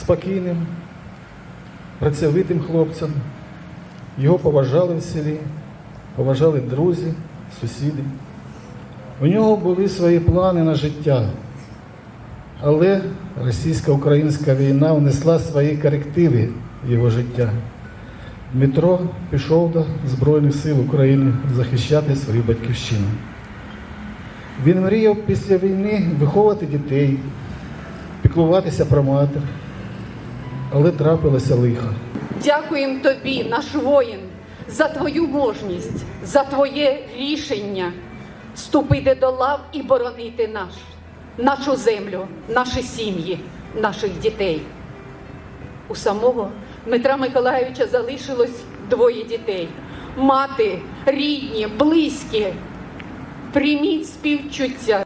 спокійним, працьовитим хлопцем. Його поважали в селі, поважали друзі, сусіди. У нього були свої плани на життя, але російсько-українська війна внесла свої корективи в його життя. Дмитро пішов до Збройних сил України захищати свою батьківщину. Він мріяв після війни виховувати дітей, піклуватися про матір, але трапилося лихо. Дякуємо тобі, наш воїн, за твою мужність, за твоє рішення вступити до лав і боронити наш, нашу землю, наші сім'ї, наших дітей. У самого Дмитра Миколайовича залишилось двоє дітей: мати, рідні, близькі. Прийміть співчуття